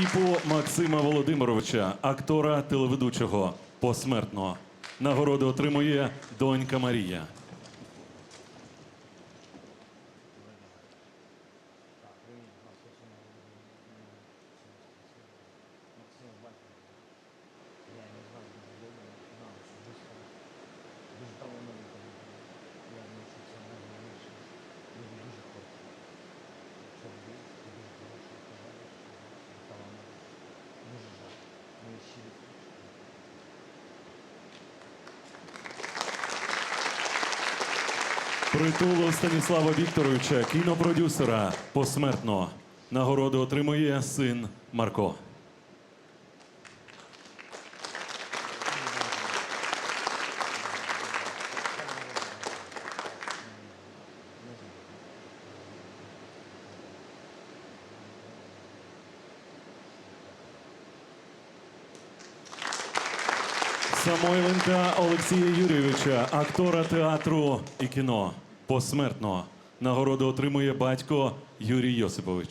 Скріпу Максима Володимировича, актора телеведучого посмертно. Нагороду отримує донька Марія. Притулу Станіслава Вікторовича, кінопродюсера посмертно. Нагороду отримує син Марко. Самойленка Олексія Юрійовича, актора театру і кіно. Посмертно. Нагороду отримує батько Юрій Йосипович.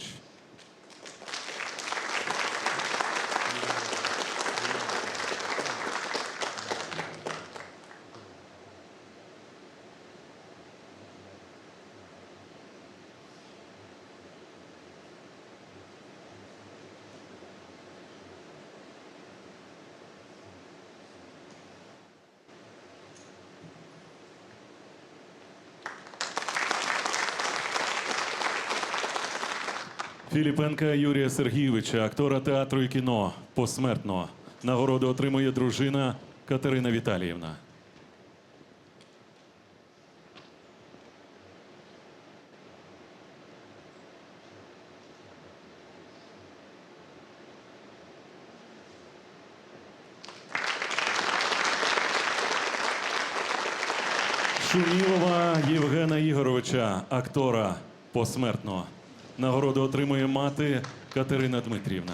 Філіпенка Юрія Сергійовича, актора театру і кіно. Посмертно. Нагороду отримує дружина Катерина Віталіївна. Шумілова Євгена Ігоровича, актора посмертно. Нагороду отримує мати Катерина Дмитрівна.